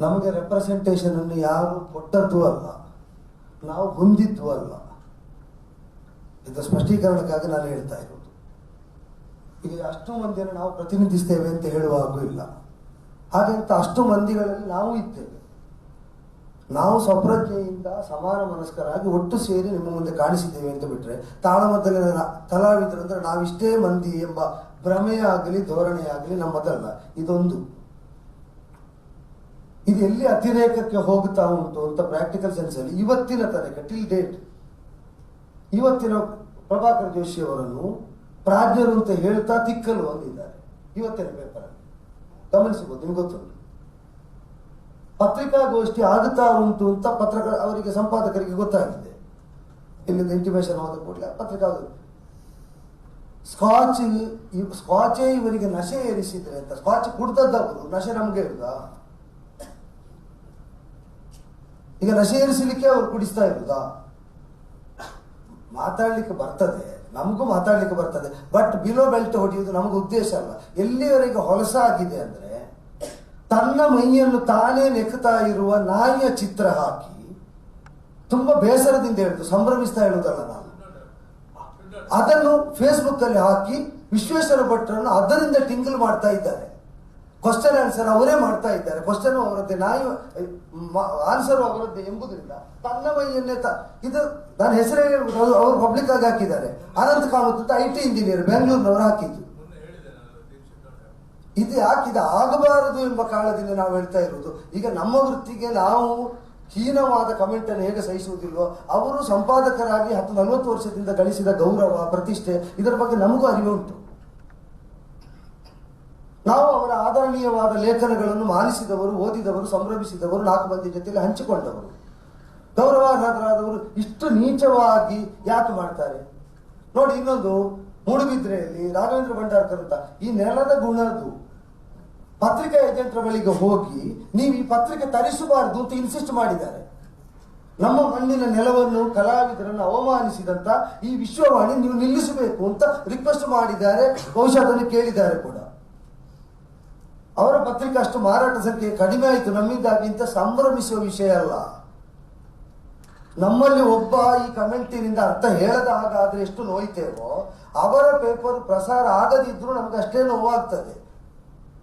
ನಮಗೆ ರೆಪ್ರೆಸೆಂಟೇಷನ್ ಅನ್ನು ಯಾರು ಕೊಟ್ಟದ್ದು ಅಲ್ಲ, ನಾವು ಹೊಂದಿದ್ದು ಅಲ್ಲ. ಇದು ಸ್ಪಷ್ಟೀಕರಣಕ್ಕಾಗಿ ನಾನು ಹೇಳ್ತಾ ಇರೋದು. ಈಗ ಅಷ್ಟು ಮಂದಿಯನ್ನು ನಾವು ಪ್ರತಿನಿಧಿಸ್ತೇವೆ ಅಂತ ಹೇಳುವ ಹಾಗೂ ಇಲ್ಲ. ಹಾಗಂತ ಅಷ್ಟು ಮಂದಿಗಳಲ್ಲಿ ನಾವು ಇದ್ದೇವೆ. ನಾವು ಸ್ವಪ್ರಜ್ಞೆಯಿಂದ ಸಮಾನ ಮನಸ್ಕರಾಗಿ ಒಟ್ಟು ಸೇರಿ ನಿಮ್ಮ ಮುಂದೆ ಕಾಣಿಸಿದ್ದೇವೆ ಅಂತ ಬಿಟ್ಟರೆ ತಾಳಮದ್ದಲಿನ ಕಲಾವಿದರಂದ್ರೆ ನಾವಿಷ್ಟೇ ಮಂದಿ ಎಂಬ ಭ್ರಮೆಯಾಗಲಿ, ಧೋರಣೆಯಾಗಲಿ ಧೋರಣೆ ನಮ್ಮದಲ್ಲ. ಇದೊಂದು. ಇದು ಎಲ್ಲಿ ಅತಿರೇಕಕ್ಕೆ ಹೋಗ್ತಾ ಉಂಟು ಅಂತ ಪ್ರಾಕ್ಟಿಕಲ್ ಸೆನ್ಸ್ ಅಲ್ಲಿ ಇವತ್ತಿನ ತನಕ ಟಿಲ್ ಡೇಟ್ ಇವತ್ತಿನ ಪ್ರಭಾಕರ್ ಜೋಶಿ ಅವರನ್ನು ಪ್ರಾಜ್ಞರು ಅಂತ ಹೇಳ್ತಾ ತಿಕ್ಕಲು ಹೊಂದಿದ್ದಾರೆ ಇವತ್ತಿನ ಪೇಪರ್ ಅಲ್ಲಿ. ಗಮನಿಸಬಹುದು, ನಿಮ್ಗೆ ಗೊತ್ತುಂಟು. ಪತ್ರಿಕಾಗೋಷ್ಠಿ ಆಗುತ್ತಾ ಉಂಟು ಅಂತ ಪತ್ರಕ ಅವರಿಗೆ ಸಂಪಾದಕರಿಗೆ ಗೊತ್ತಾಗಿದೆ. ಇಲ್ಲಿಂದ ಇಂಟಿಮೇಷನ್ ಹೋದ ಕೂಡಲೇ ಪತ್ರಿಕಾ ಸ್ಕಾಚ್ ಸ್ಕಾಚೇ ಇವರಿಗೆ ನಶೆ ಏರಿಸಿದ್ರೆ ಅಂತ, ಸ್ಕಾಚ್ ಕುಡ್ದದ್ದವರು, ನಶೆ ನಮ್ಗೆ ಇರುದಾ ಈಗ ನಶೆ ಏರಿಸಲಿಕ್ಕೆ ಅವ್ರು ಕುಡಿಸ್ತಾ ಇರುದಾ? ಮಾತಾಡ್ಲಿಕ್ಕೆ ಬರ್ತದೆ. ನಮಗೂ ಮಾತಾಡ್ಲಿಕ್ಕೆ ಬರ್ತದೆ. ಬಟ್ ಬಿಲೋ ಬೆಲ್ಟ್ ಹೊಡೆಯುವುದು ನಮಗೆ ಉದ್ದೇಶ ಅಲ್ಲ ಎಲ್ಲಿಯವರೆಗೆ ಹೊಲಸಾಗಿದೆ ಅಂದ್ರೆ ತನ್ನ ಮೈಯನ್ನು ತಾನೇ ನೆಕ್ತಾ ಇರುವ ನಾಯಿಯ ಚಿತ್ರ ಹಾಕಿ ತುಂಬಾ ಬೇಸರದಿಂದ ಹೇಳುದು, ಸಂಭ್ರಮಿಸ್ತಾ ಹೇಳುವುದಲ್ಲ ನಾನು ಅದನ್ನು ಫೇಸ್ಬುಕ್ ಅಲ್ಲಿ ಹಾಕಿ ವಿಶ್ವೇಶ್ವರ ಭಟ್ರನ್ನು ಅದರಿಂದ ಟಿಂಗಲ್ ಮಾಡ್ತಾ ಇದ್ದಾರೆ. ಕ್ವಶನ್ ಆನ್ಸರ್ ಅವರೇ ಮಾಡ್ತಾ ಇದ್ದಾರೆ. ಕ್ವಶನ್ ಅವರದ್ದೇ. ನಾಯಿ ಆನ್ಸರ್ ಅವರದ್ದೇ ಎಂಬುದರಿಂದ ತನ್ನ ಮೈಯನ್ನೇ ಇದು ನಾನು ಹೆಸರೇ ಹೇಳ್ಬಿಟ್ಟು ಅವರು ಪಬ್ಲಿಕ್ ಆಗಿ ಹಾಕಿದ್ದಾರೆ. Anant Kamath I T engineer ಬೆಂಗಳೂರಿನವರು ಹಾಕಿದ್ದು. ಇದು ಹಾಕಿದ ಆಗಬಾರದು ಎಂಬ ಕಾರಣದಿಂದ ನಾವು ಹೇಳ್ತಾ ಇರೋದು. ಈಗ ನಮ್ಮ ವೃತ್ತಿಗೆ ನಾವು ಹೀನವಾದ ಕಮೆಂಟ್ ಅನ್ನು ಹೇಗೆ ಸಹಿಸುವುದಿಲ್ವೋ, ಅವರು ಸಂಪಾದಕರಾಗಿ ಹತ್ತು ನಲವತ್ತು ವರ್ಷದಿಂದ ಗಳಿಸಿದ ಗೌರವ, ಪ್ರತಿಷ್ಠೆ, ಇದರ ಬಗ್ಗೆ ನಮಗೂ ಅರಿವು ಉಂಟು. ನಾವು ಅವರ ಆದರಣೀಯವಾದ ಲೇಖನಗಳನ್ನು ಮಾನಿಸಿದವರು, ಓದಿದವರು, ಸಂಭ್ರಮಿಸಿದವರು, ನಾಲ್ಕು ಮಂದಿ ಜೊತೆಯಲ್ಲಿ ಹಂಚಿಕೊಂಡವರು. ಗೌರವಾರ್ಹರಾದವರು ಇಷ್ಟು ನೀಚವಾಗಿ ಯಾಕೆ ಮಾಡ್ತಾರೆ? ನೋಡಿ, ಇನ್ನೊಂದು ಮೂಡುಬಿದ್ರೆಯಲ್ಲಿ ರಾಘವೇಂದ್ರ ಭಂಡಾರ್ಕರ್ ಅಂತ, ಈ ನೆಲದ ಗುಣದ್ದು ಪತ್ರಿಕಾ ಏಜೆಂಟ್ರ ಬಳಿಗೆ ಹೋಗಿ ನೀವು ಈ ಪತ್ರಿಕೆ ತರಿಸಬಾರದು ಅಂತ ಇನ್ಸಿಸ್ಟ್ ಮಾಡಿದ್ದಾರೆ. ನಮ್ಮ ಮಣ್ಣಿನ ನೆಲವನ್ನು ಕಲಾವಿದರನ್ನು ಅವಮಾನಿಸಿದಂತ ಈ ವಿಶ್ವವಾಣಿ ನೀವು ನಿಲ್ಲಿಸಬೇಕು ಅಂತ ರಿಕ್ವೆಸ್ಟ್ ಮಾಡಿದ್ದಾರೆ. ಅದನ್ನು ಕೇಳಿದ್ದಾರೆ ಕೂಡ. ಅವರ ಪತ್ರಿಕೆ ಅಷ್ಟು ಮಾರಾಟ ಸಂಖ್ಯೆ ಕಡಿಮೆ ಆಯಿತು ನಮ್ಮಿಂದಾಗಿ ಇಂಥ ಸಂಭ್ರಮಿಸುವ ವಿಷಯ ಅಲ್ಲ. ನಮ್ಮಲ್ಲಿ ಒಬ್ಬ ಈ ಕಮೆಂಟಿನಿಂದ ಅರ್ಥ ಹೇಳದ ಹಾಗಾದ್ರೆ ಎಷ್ಟು ನೋಯ್ತೇವೋ, ಅವರ ಪೇಪರ್ ಪ್ರಸಾರ ಆಗದಿದ್ರೂ ನಮ್ಗೆ ಅಷ್ಟೇ ನೋವಾಗ್ತದೆ.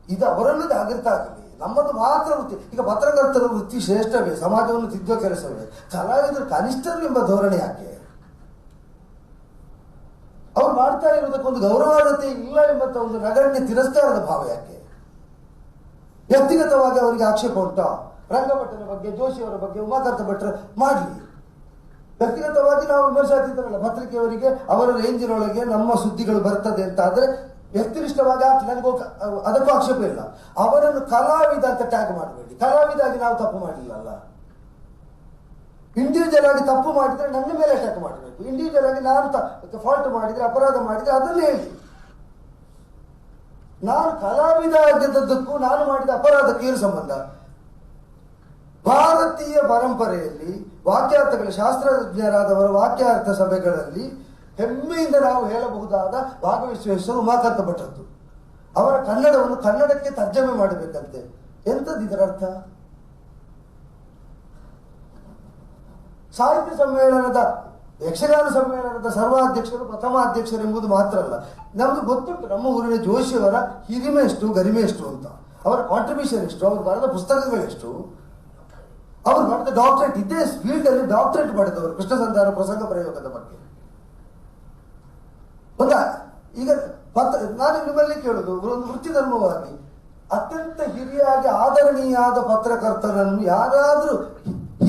ಇದು ಅವರನ್ನು ಜಾಗೃತ ಆಗಲಿ. ನಮ್ಮದು ಮಾತ್ರ ವೃತ್ತಿ. ಈಗ ಪತ್ರಕರ್ತರ ವೃತ್ತಿ ಶ್ರೇಷ್ಠವೇ? ಸಮಾಜವನ್ನು ತಿದ್ದುವ ಕೆಲಸವೇ? ಕಲಾವಿದರು ಕನಿಷ್ಠರು ಎಂಬ ಧೋರಣೆ ಯಾಕೆ? ಅವ್ರು ಮಾಡ್ತಾ ಇರೋದಕ್ಕೊಂದು ಗೌರವಾರ್ಹತೆ ಇಲ್ಲ ಎಂಬಂತ ಒಂದು ನಗಣ್ಯ ತಿರಸ್ಕಾರದ ಭಾವ ಯಾಕೆ? ವ್ಯಕ್ತಿಗತವಾಗಿ ಅವರಿಗೆ ಆಕ್ಷೇಪ ಉಂಟಾ? ರಂಗಭಟ್ಟನ ಬಗ್ಗೆ ಜೋಶಿಯವರ ಬಗ್ಗೆ ಉಮಾಕಾಂತ ಭಟ್ರ ಮಾಡಲಿ. ವ್ಯಕ್ತಿಗತವಾಗಿ ನಾವು ವಿಮರ್ಶಾತೀತರಲ್ಲ, ಪತ್ರಿಕೆಯವರಿಗೆ, ಅವರ ರೇಂಜಿನೊಳಗೆ ನಮ್ಮ ಸುದ್ದಿಗಳು ಬರ್ತದೆ ಅಂತ ಆದ್ರೆ ವ್ಯಕ್ತಿನಿಷ್ಠವಾಗಿ ಆಕೆ ನನಗೂ ಅದಕ್ಕೂ ಆಕ್ಷೇಪ ಇಲ್ಲ. ಅವರನ್ನು ಕಲಾವಿದ ಅಂತ ಟ್ಯಾಗ್ ಮಾಡಬೇಡಿ. ಕಲಾವಿದ ಆಗಿ ನಾವು ತಪ್ಪು ಮಾಡಿಲ್ಲಲ್ಲ. ಇಂಡಿವಿಜುವಲ್ ಆಗಿ ತಪ್ಪು ಮಾಡಿದ್ರೆ ನನ್ನ ಮೇಲೆ ಅಟ್ಯಾಕ್ ಮಾಡಬೇಕು. ಇಂಡಿವಿಜುವಲ್ ಆಗಿ ನಾನು ಫಾಲ್ಟ್ ಮಾಡಿದ್ರೆ, ಅಪರಾಧ ಮಾಡಿದ್ರೆ ಅದನ್ನು ಹೇಳಿ ನಾನು ಕಲಾವಿದ ಆಗಿದ್ದದ್ದಕ್ಕೂ ನಾನು ಮಾಡಿದ ಅಪರಾಧಕ್ಕೆ ಏನು ಸಂಬಂಧ? ಭಾರತೀಯ ಪರಂಪರೆಯಲ್ಲಿ ವಾಕ್ಯಾರ್ಥಗಳ, ಶಾಸ್ತ್ರಜ್ಞರಾದವರ ವಾಕ್ಯಾರ್ಥ ಸಭೆಗಳಲ್ಲಿ ಹೆಮ್ಮೆಯಿಂದ ನಾವು ಹೇಳಬಹುದಾದ ಭಾಗವಹಿಸುವ ಉಮಾಕಾಂತ ಅವರ ಕನ್ನಡವನ್ನು ಕನ್ನಡಕ್ಕೆ ತರ್ಜಮೆ ಮಾಡಬೇಕಂತೆ. ಎಂಥದ್ದು ಇದರ ಅರ್ಥ? ಸಾಹಿತ್ಯ ಸಮ್ಮೇಳನದ ಯಕ್ಷಗಾನ ಸಮ್ಮೇಳನದ ಸರ್ವಾಧ್ಯಕ್ಷರು, ಪ್ರಥಮಾಧ್ಯಕ್ಷರು ಎಂಬುದು ಮಾತ್ರ ಅಲ್ಲ. ನಮ್ಗೆ ಗೊತ್ತುಂಟು, ನಮ್ಮ ಊರಿನ ಜೋಶಿಯವರ ಹಿರಿಮೆ ಎಷ್ಟು ಗರಿಮೆ ಎಷ್ಟು ಅಂತ. ಅವರ ಕಾಂಟ್ರಿಬ್ಯೂಷನ್ ಎಷ್ಟು, ಅವರು ಬರೆದ ಪುಸ್ತಕಗಳೆಷ್ಟು. ಅವರು ಬರೆದ ಡಾಕ್ಟರೇಟ್ ಇದೇ ಫೀಲ್ಡ್ ಅಲ್ಲಿ ಡಾಕ್ಟರೇಟ್ ಪಡೆದವರು ಕೃಷ್ಣ ಸಂಧಾನ ಪ್ರಸಂಗ ಪ್ರಯೋಗದ ಬಗ್ಗೆ. ಒಂದ, ಈಗ ಪತ್ರ ನಾನು ನಿಮ್ಮಲ್ಲಿ ಕೇಳುದು, ಒಂದು ವೃತ್ತಿ ಧರ್ಮವಾಗಿ ಅತ್ಯಂತ ಹಿರಿಯಾಗಿ ಆದರಣೀಯಾದ ಪತ್ರಕರ್ತರನ್ನು ಯಾರಾದರೂ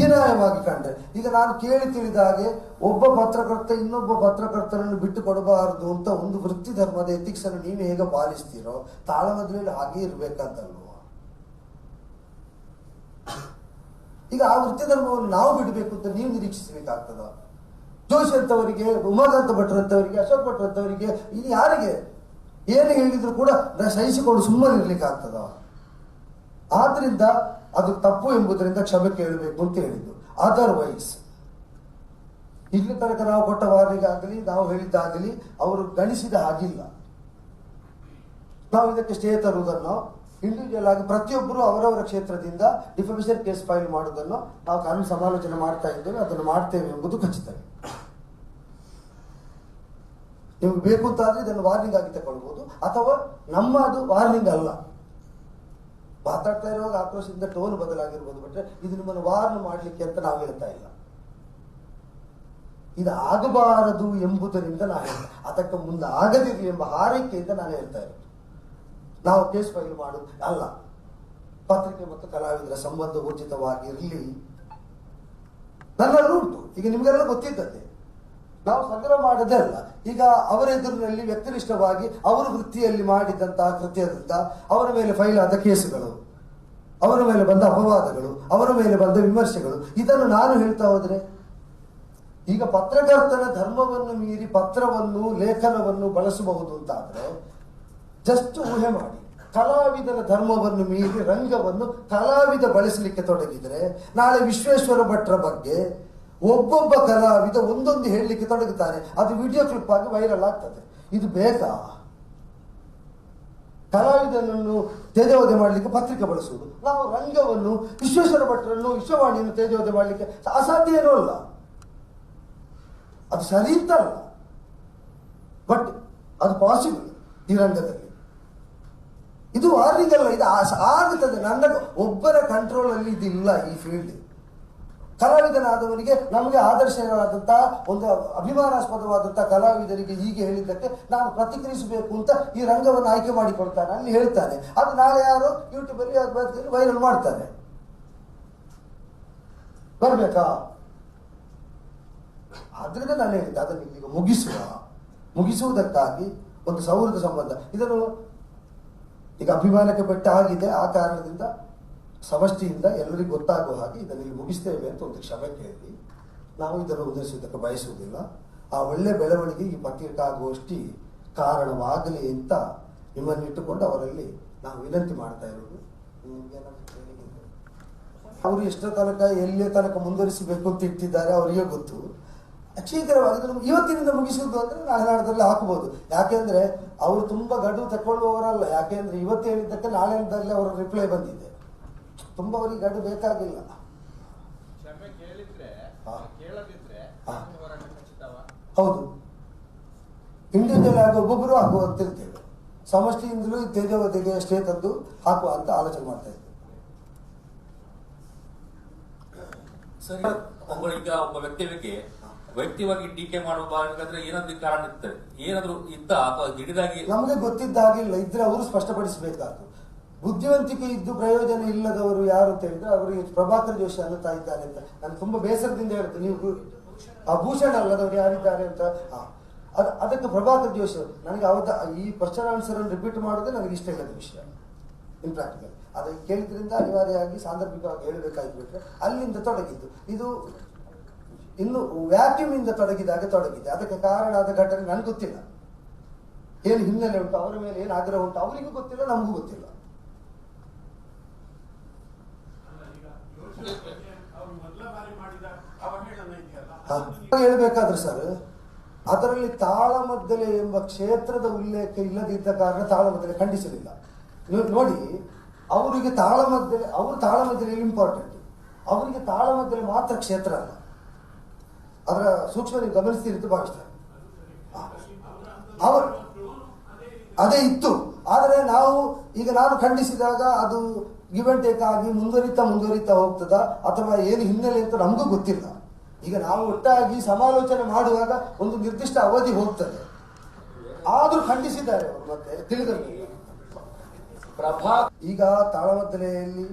ಹೀನಾಯವಾಗಿ ಕಂಡೆ. ಈಗ ನಾನು ಕೇಳಿ ತಿಳಿದ ಹಾಗೆ ಒಬ್ಬ ಪತ್ರಕರ್ತ ಇನ್ನೊಬ್ಬ ಪತ್ರಕರ್ತರನ್ನು ಬಿಟ್ಟು ಕೊಡಬಾರದು ಅಂತ ಒಂದು ವೃತ್ತಿ ಧರ್ಮದ ಎಥಿಕ್ಸ್ ಅನ್ನು ನೀವು ಹೇಗೆ ಪಾಲಿಸ್ತೀರೋ ತಾಳಮದ್ರಲ್ಲಿ ಹಾಗೆ ಇರ್ಬೇಕಂತಲ್ವ? ಈಗ ಆ ವೃತ್ತಿ ಧರ್ಮವನ್ನು ನಾವು ಬಿಡಬೇಕು ಅಂತ ನೀವು ನಿರೀಕ್ಷಿಸಬೇಕಾಗ್ತದ? ಜೋಶಿ ಅಂತವರಿಗೆ ಉಮಾಕಾಂತ ಭಟ್ರಂತವರಿಗೆ ಅಶೋಕ್ ಭಟ್ರು ಅಂತವರಿಗೆ ಇನ್ನು ಯಾರಿಗೆ? ಏನು ಹೇಳಿದ್ರು ಕೂಡ ಸಹಿಸಿಕೊಂಡು ಸುಮ್ಮನೆ ಇರ್ಲಿಕ್ಕೆ ಆಗ್ತದ ಆದ್ರಿಂದ ಅದು ತಪ್ಪು ಎಂಬುದರಿಂದ ಕ್ಷಮೆ ಕೇಳಬೇಕು ಅಂತ ಹೇಳಿದ್ದು. ಅದರ್ವೈಸ್ ಇಲ್ಲಿ ತನಕ ನಾವು ಕೊಟ್ಟ ವಾರಿಗಾಗಲಿ ನಾವು ಹೇಳಿದ್ದಾಗಲಿ, ಅವರು ಗಣಿಸಿದ ಹಾಗಿಲ್ಲ. ನಾವು ಇದಕ್ಕೆ ಸ್ಟೇ ತರುವುದನ್ನು ಇಂಡಿವಿಜುವಲ್ ಆಗಿ ಪ್ರತಿಯೊಬ್ಬರು ಅವರವರ ಕ್ಷೇತ್ರದಿಂದ ಡಿಫಮಿಷನ್ ಕೇಸ್ ಫೈಲ್ ಮಾಡುವುದನ್ನು ನಾವು ಕಾನೂನು ಸಮಾಲೋಚನೆ ಮಾಡ್ತಾ ಇದ್ದೇವೆ, ಅದನ್ನು ಮಾಡ್ತೇವೆ ಎಂಬುದು ಖಚಿತ. ನಿಮ್ಗೆ ಬೇಕು ಅಂತಾದ್ರೆ ಇದನ್ನು ವಾರ್ನಿಂಗ್ ಆಗಿ ತಗೊಳ್ಬಹುದು ಅಥವಾ ನಮ್ಮ ಅದು ವಾರ್ನಿಂಗ್ ಅಲ್ಲ. ಮಾತಾಡ್ತಾ ಇರುವಾಗ ಆಕ್ರೋಶದಿಂದ ಟೋನ್ ಬದಲಾಗಿರ್ಬೋದು ಬಿಟ್ರೆ ಇದು ನಿಮ್ಮನ್ನು ವಾರ್ನ್ ಮಾಡಲಿಕ್ಕೆ ಅಂತ ನಾವು ಹೇಳ್ತಾ ಇಲ್ಲ. ಇದು ಆಗಬಾರದು ಎಂಬುದರಿಂದ ನಾನು ಹೇಳ್ತಾ ಅದಕ್ಕೆ ಮುಂದೆ ಆಗದಿರಲಿ ಎಂಬ ಹಾರೈಕೆಯಿಂದ ನಾನು ಹೇಳ್ತಾ ಇರೋದು. ನಾವು ಕೇಸ್ ಫೈಲ್ ಮಾಡು, ಅಲ್ಲ. ಪತ್ರಿಕೆ ಮತ್ತು ಕಲಾವಿದರ ಸಂಬಂಧ ಊರ್ಜಿತವಾಗಿರಲಿ ನನ್ನ ಉಂಟು. ಈಗ ನಿಮಗೆಲ್ಲ ಗೊತ್ತಿದ್ದದ್ದೇ. ನಾವು ಸಂಗ್ರಹ ಮಾಡದೇ ಅಲ್ಲ. ಈಗ ಅವರ ಎದುರಿನಲ್ಲಿ ವ್ಯಕ್ತಿನಿಷ್ಠವಾಗಿ ಅವರ ವೃತ್ತಿಯಲ್ಲಿ ಮಾಡಿದಂತಹ ಕೃತ್ಯದಿಂದ ಅವರ ಮೇಲೆ ಫೈಲ್ ಆದ ಕೇಸುಗಳು, ಅವರ ಮೇಲೆ ಬಂದ ಅಪವಾದಗಳು, ಅವರ ಮೇಲೆ ಬಂದ ವಿಮರ್ಶೆಗಳು, ಇದನ್ನು ನಾನು ಹೇಳ್ತಾ ಹೋದರೆ, ಈಗ ಪತ್ರಕರ್ತನ ಧರ್ಮವನ್ನು ಮೀರಿ ಪತ್ರವನ್ನು, ಲೇಖನವನ್ನು ಬಳಸಬಹುದು ಅಂತಾದರೆ ಜಸ್ಟ್ ಊಹೆ ಮಾಡಿ. ಕಲಾವಿದನ ಧರ್ಮವನ್ನು ಮೀರಿ ರಂಗವನ್ನು ಕಲಾವಿದ ಬಳಸಲಿಕ್ಕೆ ತೊಡಗಿದ್ರೆ, ನಾಳೆ ವಿಶ್ವೇಶ್ವರ ಭಟ್ರ ಬಗ್ಗೆ ಒಬ್ಬೊಬ್ಬ ಕಲಾವಿದ ಒಂದೊಂದು ಹೇಳಲಿಕ್ಕೆ ತೊಡಗುತ್ತಾರೆ. ಅದು ವಿಡಿಯೋ ಕ್ಲಿಪ್ ಆಗಿ ವೈರಲ್ ಆಗ್ತದೆ. ಇದು ಬೇಕಾ? ಕಲಾವಿದನನ್ನು ತೇಜವಧೆ ಮಾಡಲಿಕ್ಕೆ ಪತ್ರಿಕೆ ಬಳಸುವುದು. ನಾವು ರಂಗವನ್ನು, ವಿಶ್ವೇಶ್ವರ ಭಟ್ರನ್ನು, ವಿಶ್ವವಾಣಿಯನ್ನು ತೇಜವಧೆ ಮಾಡಲಿಕ್ಕೆ ಅಸಾಧ್ಯ ಏನೂ ಅಲ್ಲ. ಅದು ಸರಿ ಬಟ್ ಅದು ಪಾಸಿಬಲ್ ಈ ರಂಗದಲ್ಲಿ. ಇದು ವಾರ್ನಿಂಗ್ ಅಲ್ಲ ಇದು ಆಗುತ್ತದೆ. ನನ್ನ ಒಬ್ಬರ ಕಂಟ್ರೋಲ್ ಅಲ್ಲಿ ಇದಿಲ್ಲ ಈ ಫೀಲ್ಡ್ ಕಲಾವಿದನಾದವನಿಗೆ ನಮಗೆ ಆದರ್ಶವಾದಂತಹ ಒಂದು ಅಭಿಮಾನಾಸ್ಪದವಾದಂತಹ ಕಲಾವಿದರಿಗೆ ಹೀಗೆ ಹೇಳಿದ್ದಕ್ಕೆ ನಾನು ಪ್ರತಿಕ್ರಿಯಿಸಬೇಕು ಅಂತ ಈ ರಂಗವನ್ನು ಆಯ್ಕೆ ಮಾಡಿಕೊಳ್ತಾನೆ ಅಲ್ಲಿ ಹೇಳ್ತಾನೆ. ಅದು ನಾಳೆ ಯಾರು ಯೂಟ್ಯೂಬ್ ಅಲ್ಲಿ ವೈರಲ್ ಮಾಡ್ತಾರೆ. ಬರ್ಬೇಕಾ? ಆದ್ರಿಂದ ನಾನು ಹೇಳಿದ್ದೆ, ಅದನ್ನು ಈಗ ಮುಗಿಸುವ. ಮುಗಿಸುವುದಕ್ಕಾಗಿ ಒಂದು ಸೌಹೃದ ಸಂಬಂಧ. ಇದನ್ನು ಈಗ ಅಭಿಮಾನಕ್ಕೆ ಬೆಟ್ಟ ಆಗಿದೆ, ಆ ಕಾರಣದಿಂದ ಸಮಷ್ಟಿಯಿಂದ ಎಲ್ಲರಿಗೂ ಗೊತ್ತಾಗುವ ಹಾಗೆ ಇದನ್ನು ಇಲ್ಲಿ ಮುಗಿಸ್ತೇವೆ ಅಂತ ಒಂದು ಕ್ಷಮೆ ಕೇಳಿ. ನಾವು ಇದನ್ನು ಉದರಿಸುವುದಕ್ಕೆ ಬಯಸುವುದಿಲ್ಲ. ಆ ಒಳ್ಳೆ ಬೆಳವಣಿಗೆ ಈ ಪತ್ರಿಕಾಗೋಷ್ಠಿ ಕಾರಣವಾಗಲಿ ಅಂತ ನಿಮ್ಮನ್ನಿಟ್ಟುಕೊಂಡು ಅವರಲ್ಲಿ ನಾವು ವಿನಂತಿ ಮಾಡ್ತಾ ಇರೋದು? ಅವರು ಎಷ್ಟೋ ತನಕ, ಎಲ್ಲಿಯ ತನಕ ಮುಂದುವರಿಸಬೇಕು ಅಂತ ಇಟ್ಟಿದ್ದಾರೆ ಅವರಿಗೆ ಗೊತ್ತು. ಶೀಘ್ರವಾಗಿ ನಮ್ಗೆ ಇವತ್ತಿನಿಂದ ಮುಗಿಸುವುದು ಅಂದ್ರೆ ನಾಳೆ ನಾಡದಲ್ಲಿ ಹಾಕಬಹುದು. ಯಾಕೆಂದ್ರೆ ಅವರು ತುಂಬಾ ಗಡುವು ತಗೊಳ್ಳುವವರಲ್ಲ ಯಾಕೆಂದ್ರೆ ಇವತ್ತು ಹೇಳಿದ್ದಕ್ಕೆ ನಾಳೆಯಿಂದಲೇ ಅವರ ರಿಪ್ಲೈ ಬಂದಿದೆ. ತುಂಬಾ ಅವರಿಗೆ ಗಡು ಬೇಕಾಗಿಲ್ಲ. ಹೌದು ಕೇಳಿದ್ರೆ ಹಾ. ಕೇಳದಿದ್ರೆ ಹಾಕುವ ಅಂತ ಇರ್ತೇವೆ ಇಂಡಿವಿಜುವಲ್ ಆಗಿ ಒಬ್ಬೊಬ್ಬರು ಸಮಷ್ಟಿಯಿಂದಲೂ ಈ ತೇಜವತೆಗೆ ಅಷ್ಟೇ ತಂದು ಹಾಕುವ ಅಂತ ಆಲೋಚನೆ ಮಾಡ್ತಾ ಇದ್ದೇವೆ. ಸರಿ ಒಬ್ಬ ಈಗ ಒಬ್ಬ ವ್ಯಕ್ತಿ ಬಗ್ಗೆ ವೈಯಕ್ತಿಕವಾಗಿ ಟೀಕೆ ಮಾಡಬೇಕಾದ್ರೆ ಏನಾದ್ರು ಕಾರಣ ಇರ್ತದೆ. ಏನಾದ್ರು ಇದ್ದ ಅಥವಾ ದಿಢೀರಾಗಿ ನಮಗೆ ಗೊತ್ತಿದ್ದ ಹಾಗಿಲ್ಲ ಇದ್ರೆ ಅವರು ಸ್ಪಷ್ಟಪಡಿಸಬೇಕಾದ್ರು ಬುದ್ಧಿವಂತಿಕೆ ಇದ್ದು ಪ್ರಯೋಜನ ಇಲ್ಲದವರು ಯಾರು ಅಂತ ಹೇಳಿದ್ರೆ ಅವರಿಗೆ ಪ್ರಭಾಕರ್ ಜೋಶಿ ಅನ್ನುತ್ತಾ ಇದ್ದಾರೆ ಅಂತ. ನಾನು ತುಂಬಾ ಬೇಸರದಿಂದ ಹೇಳ್ತೇನೆ ನೀವು ಆಭೂಷಣ ಅಲ್ಲದವರು ಯಾರಿದ್ದಾರೆ ಅಂತ. ಅದ್, ಅದಕ್ಕೆ ಪ್ರಭಾಕರ್ ಜೋಶಿ ಅವರು, ನನಗೆ ಅವತ್ತ ಈ ಕ್ವಶನ್ ಆನ್ಸರ್ ಅನ್ನು ರಿಪೀಟ್ ಮಾಡೋದೇ ನನಗೆ ಇಷ್ಟ ಇಲ್ಲದ ವಿಷಯ. ಇನ್ ಪ್ರಾಕ್ಟಿಕಲ್ ಅದು ಕೇಳಿದ್ರಿಂದ ಅನಿವಾರ್ಯವಾಗಿ ಸಾಂದರ್ಭಿಕವಾಗಿ ಹೇಳಬೇಕಾಗಿಬಿಟ್ರೆ ಅಲ್ಲಿಂದ ತೊಡಗಿದ್ದು. ಇದು ಇನ್ನು ವ್ಯಾಕ್ಯೂಮ್ ಇಂದ ತೊಡಗಿದಾಗ ತೊಡಗಿದೆ. ಅದಕ್ಕೆ ಕಾರಣ ಆದ ಘಟನೆ ನನಗೆ ಗೊತ್ತಿಲ್ಲ. ಏನು ಹಿನ್ನೆಲೆ ಉಂಟು, ಅವರ ಮೇಲೆ ಏನು ಆಗ್ರಹ ಉಂಟು, ಅವರಿಗೂ ಗೊತ್ತಿಲ್ಲ, ನಮಗೂ ಗೊತ್ತಿಲ್ಲ ಅವ್ರು ಮೊದಲ ಬಾರಿ ಮಾಡಿದ ಅವಹೇಳನ ಇದೆಯಲ್ಲ ಹ. ಹೇಳ್ಬೇಕಾದ್ರೆ ಸರ್, ಅದರಲ್ಲಿ ತಾಳಮದ್ದಲೆ ಎಂಬ ಕ್ಷೇತ್ರದ ಉಲ್ಲೇಖ ಇಲ್ಲದಿದ್ದ ಕಾರಣ ತಾಳಮದ್ದಲೆ ಖಂಡಿಸಲಿಲ್ಲ. ನೀವು ನೋಡಿ, ಅವರಿಗೆ ತಾಳಮದ್ದಲೆ, ಅವರು ತಾಳಮದ್ದಲೆ ಇಂಪಾರ್ಟೆಂಟ್ ಅವರಿಗೆ ತಾಳಮದ್ದಲೆ ಮಾತ್ರ ಕ್ಷೇತ್ರ ಅಲ್ಲ. ಅದರ ಸೂಕ್ಷ್ಮ ನೀವು ಗಮನಿಸ್ತೀರಿ ಅಂತ ಭಾವಿಸ್ತಾರೆ ಅವರು ಅದೇ ಇತ್ತು. ಆದರೆ ನಾವು ಈಗ ನಾನು ಖಂಡಿಸಿದಾಗ ಅದು ಗಿವ್ ಅಂಡ್ ಟೇಕ್ ಆಗಿ ಮುಂದುವರಿತಾ ಮುಂದುವರಿತಾ ಹೋಗ್ತದ? ಅಥವಾ ಏನು ಹಿನ್ನೆಲೆ ಅಂತ ನಮಗೂ ಗೊತ್ತಿಲ್ಲ. ಈಗ ನಾವು ಒಟ್ಟಾಗಿ ಸಮಾಲೋಚನೆ ಮಾಡುವಾಗ ಒಂದು ನಿರ್ದಿಷ್ಟ ಅವಧಿ ಹೋಗ್ತದೆ. ಆದ್ರೂ ಖಂಡಿಸಿದ್ದಾರೆ ಅವರು ಮತ್ತೆ ತಿಳಿದಂತೆ ಪ್ರಭಾ ಈಗ ತಾಳಮದ್ದಲೆಯಲ್ಲಿ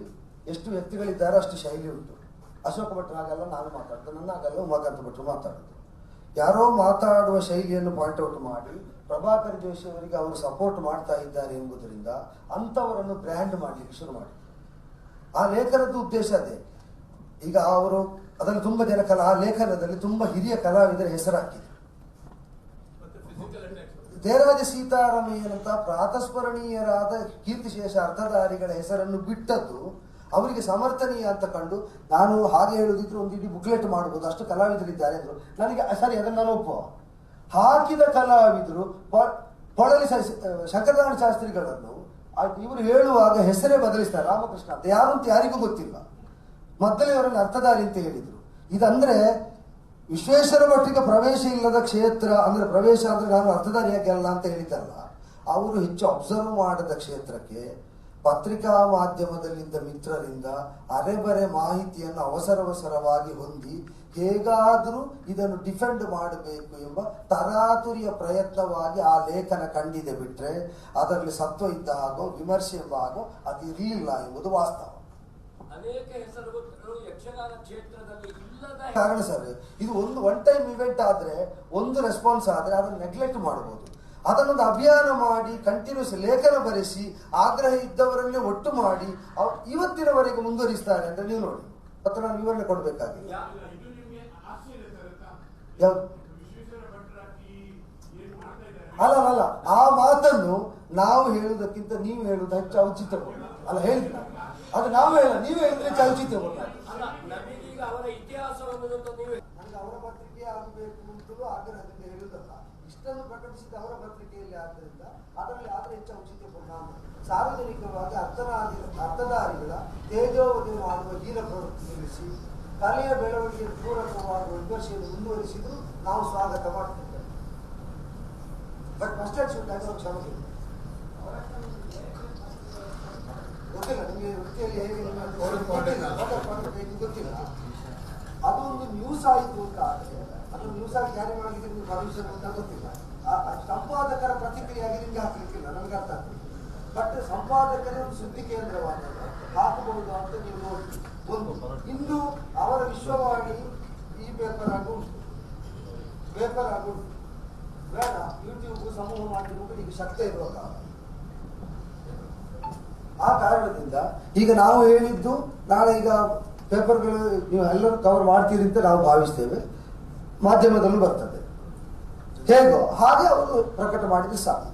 ಎಷ್ಟು ವ್ಯಕ್ತಿಗಳಿದ್ದಾರೋ ಅಷ್ಟು ಶೈಲಿ ಉಂಟು. ಅಶೋಕ ಭಟ್ರಾಗಲ್ಲ ನಾನು ಮಾತಾಡ್ತೇನೆ ನನ್ನ ಹಾಗಲ್ಲ ಉಮಾಕಾಂತ ಭಟ್ರು ಮಾತಾಡೋದು. ಯಾರೋ ಮಾತಾಡುವ ಶೈಲಿಯನ್ನು ಪಾಯಿಂಟ್ ಔಟ್ ಮಾಡಿ ಪ್ರಭಾಕರ್ ಜೋಶಿ ಅವರಿಗೆ ಅವರು ಸಪೋರ್ಟ್ ಮಾಡ್ತಾ ಇದ್ದಾರೆ ಎಂಬುದರಿಂದ ಅಂಥವರನ್ನು ಬ್ರ್ಯಾಂಡ್ ಮಾಡಲಿಕ್ಕೆ ಶುರು ಮಾಡಿ. ಆ ಲೇಖನದ ಉದ್ದೇಶ ಅದೇ. ಈಗ ಅವರು ಅದರಲ್ಲಿ ತುಂಬ ಜನ ಕಲಾ, ಆ ಲೇಖನದಲ್ಲಿ ತುಂಬ ಹಿರಿಯ ಕಲಾವಿದರ ಹೆಸರು ದೇವರಾಜ ಸೀತಾರಾಮಯ್ಯನಂತಹ ಸೀತಾರಾಮಯ್ಯನಂತ ಪ್ರಾತಸ್ಮರಣೀಯರಾದ ಕೀರ್ತಿಶೇಷ ಅರ್ಥಧಾರಿಗಳ ಹೆಸರನ್ನು ಬಿಟ್ಟದ್ದು ಅವರಿಗೆ ಸಮರ್ಥನೀಯ ಅಂತ ಕಂಡು ನಾನು ಹಾಗೆ ಹೇಳುದಿದ್ರೆ ಒಂದು ಇಡೀ ಬುಕ್ಲೆಟ್ ಮಾಡಬಹುದು ಅಷ್ಟು ಕಲಾವಿದರಿದ್ದಾರೆ ಅಂದ್ರು. ನನಗೆ ಸರಿ, ಅದನ್ನು ನಾನು ಒಪ್ಪುವ. ಹಾಕಿದ ಕಲಾವಿದರು ಪೊಳಲಿ ಶಂಕರನಾರಾಯಣ ಶಾಸ್ತ್ರಿಗಳನ್ನು ಇವರು ಹೇಳುವಾಗ ಹೆಸರೇ ಬದಲಿಸ್ತಾರೆ, ರಾಮಕೃಷ್ಣ ಅಂತ. ಯಾರು ಅಂತ ಯಾರಿಗೂ ಗೊತ್ತಿಲ್ಲ. ಮೊದಲೇ ಅವರನ್ನು ಅರ್ಥಧಾರಿ ಅಂತ ಹೇಳಿದರು. ಇದಂದ್ರೆ ವಿಶ್ವೇಶ್ವರ ಮಟ್ಟಿಗೆ ಪ್ರವೇಶ ಇಲ್ಲದ ಕ್ಷೇತ್ರ, ಅಂದ್ರೆ ಪ್ರವೇಶ ಅಂದ್ರೆ ನಾನು ಅರ್ಥದಾರಿಯಾಗಿ ಅಲ್ಲ ಅಂತ ಹೇಳಿದ್ದಲ್ಲ, ಅವರು ಹೆಚ್ಚು ಅಬ್ಸರ್ವ್ ಮಾಡದ ಕ್ಷೇತ್ರಕ್ಕೆ ಪತ್ರಿಕಾ ಮಾಧ್ಯಮದಲ್ಲಿದ್ದ ಮಿತ್ರರಿಂದ ಅರೆಬರೆ ಮಾಹಿತಿಯನ್ನು ಅವಸರವಸರವಾಗಿ ಹೊಂದಿ ಹೇಗಾದರೂ ಇದನ್ನು ಡಿಫೆಂಡ್ ಮಾಡಬೇಕು ಎಂಬ ತರಾತುರಿಯ ಪ್ರಯತ್ನವಾಗಿ ಆ ಲೇಖನ ಕಂಡಿದೆ ಬಿಟ್ಟರೆ ಅದರಲ್ಲಿ ಸತ್ವ ಇದ್ದ ಹಾಗೋ ವಿಮರ್ಶೆ ಎಂಬ ಹಾಗೋ ಅದು ಇರಲಿಲ್ಲ ಎಂಬುದು ವಾಸ್ತವ. ಅನೇಕ ಹೆಸರುಗಳು ಯಕ್ಷಗಾನ ಕ್ಷೇತ್ರದಲ್ಲಿ ಇಲ್ಲದ ಕಾರಣ ಸರ್ ಇದು ಒಂದು ಒನ್ ಟೈಮ್ ಇವೆಂಟ್ ಆದರೆ ಒಂದು ರೆಸ್ಪಾನ್ಸ್ ಆದರೆ ಅದನ್ನು ನೆಗ್ಲೆಕ್ಟ್ ಮಾಡಬಹುದು ಅದನ್ನೊಂದು ಅಭಿಯಾನ ಮಾಡಿ ಕಂಟಿನ್ಯೂಸ್ ಲೇಖನ ಬರೆಸಿ ಆಗ್ರಹ ಇದ್ದವರನ್ನೇ ಒಟ್ಟು ಮಾಡಿ ಅವ್ರು ಇವತ್ತಿನವರೆಗೆ ಮುಂದುವರಿಸ್ತಾರೆ ಅಂತ ನೀವು ನೋಡಿ. ಮತ್ತು ನಾನು ವಿವರಣೆ ಕೊಡಬೇಕಾಗಿದೆ. ಅಲ್ಲ ಅಲ್ಲ, ಆ ಮಾತನ್ನು ನಾವು ಹೇಳುವುದಕ್ಕಿಂತ ನೀವು ಹೇಳುವುದು ಹೆಚ್ಚು ಔಚಿತ ಅಲ್ಲ ಹೇಳಿಲ್ಲ. ಅದು ನಾವು ಹೇಳ ನೀವು ಹೇಳಿದ್ರೆ ಹೆಚ್ಚು ಔಚಿತ ಅವರ ಇತಿಹಾಸವನ್ನು ನೀವು ಅವರ ಪತ್ರಿಕೆ ಆಗಬೇಕು ಅಂತಲೂ ಹೇಳುವುದಲ್ಲ ಇಷ್ಟನ್ನು ಪ್ರಕಟಿಸಿದ ಅವರ ಪತ್ರಿಕೆಯಲ್ಲಿ ಆದ್ದರಿಂದ ಅದರಲ್ಲಿ ಆದರೆ ಹೆಚ್ಚು ಔಚಿತ್ಯ ಪರಿಣಾಮ ಸಾರ್ವಜನಿಕವಾಗಿ ಅರ್ಥನಾದಿ ಅರ್ಥಧಾರಿಗಳ ತೇಜೋವಧಿ ಮಾಡುವ ಹೀನ ಪ್ರವೃತ್ತಿ ನಿಲ್ಲಿಸಿ ಕಲೆಯ ಬೆಳವಣಿಗೆ ಪೂರಕವಾಗುವ ವಿಮರ್ಶೆಯನ್ನು ಮುಂದುವರಿಸಿದ್ರು ನಾವು ಸ್ವಾಗತ ಮಾಡ್ತಿದ್ದೇವೆ. ಬಟ್ ಫಸ್ಟ್ ಆಗಿ ಅವರು ಕ್ಷಮೆ ಕೇಳಿ. ಗೊತ್ತಿಲ್ಲ ನಿಮಗೆ ವೃತ್ತಿಯಲ್ಲಿ ಹೇಗೆ ಗೊತ್ತಿಲ್ಲ. Order ಮಾಡ್ಬೇಕು ಇದು ಅದು ಒಂದು ನ್ಯೂಸ್ ಆಯಿತು ಅಂತ ಆದ್ರೆ ಅದು ನ್ಯೂಸ್ ಆಗಿ ಕ್ಯಾರಿ ಮಾಡಿದ್ರೆ ಪರ್ಮಿಷನ್ ಅಂತ ಗೊತ್ತಿಲ್ಲ ಆ- ಆ ಸಂಪಾದಕರ ಪ್ರತಿಕ್ರಿಯೆಯಾಗಿ ನಿಮ್ಗೆ ಹಾಕ್ಲಿಕ್ಕಿಲ್ಲ ನನಗೆ ಅರ್ಥ ಆಗ್ತದೆ ಬಟ್ ಸಂಪಾದಕರೇ ಒಂದು ಸುದ್ದಿ ಕೇಂದ್ರವಾದಾಗ ಹಾಕಬಹುದು ಅಂತ ನೀವು ನೋಡಿ ಒಂದು ಇನ್ನು ಅವರ ವಿಶ್ವವಾಣಿ ಪೇಪರ್ ಆಗೋದು ಬೇಡ ಯೂಟ್ಯೂಬ್ ಸಮೂಹ ಮಾಡಲಿಕ್ಕೆ ಈಗ ಶಕ್ತಿ ಇರುವಂತಹ ಆ ಕಾರಣದಿಂದ ಈಗ ನಾವು ಹೇಳಿದ್ದು, ನಾಳೆ ಈಗ ಪೇಪರ್ಗಳು ನೀವು ಎಲ್ಲರೂ ಕವರ್ ಮಾಡ್ತೀರಿ ಅಂತ ನಾವು ಭಾವಿಸ್ತೇವೆ. ಮಾಧ್ಯಮದಲ್ಲೂ ಬರ್ತದೆ. ಹೇಗೋ ಹಾಗೆ ಅವರು ಪ್ರಕಟ ಮಾಡಿದ್ರೆ ಸಾಕು.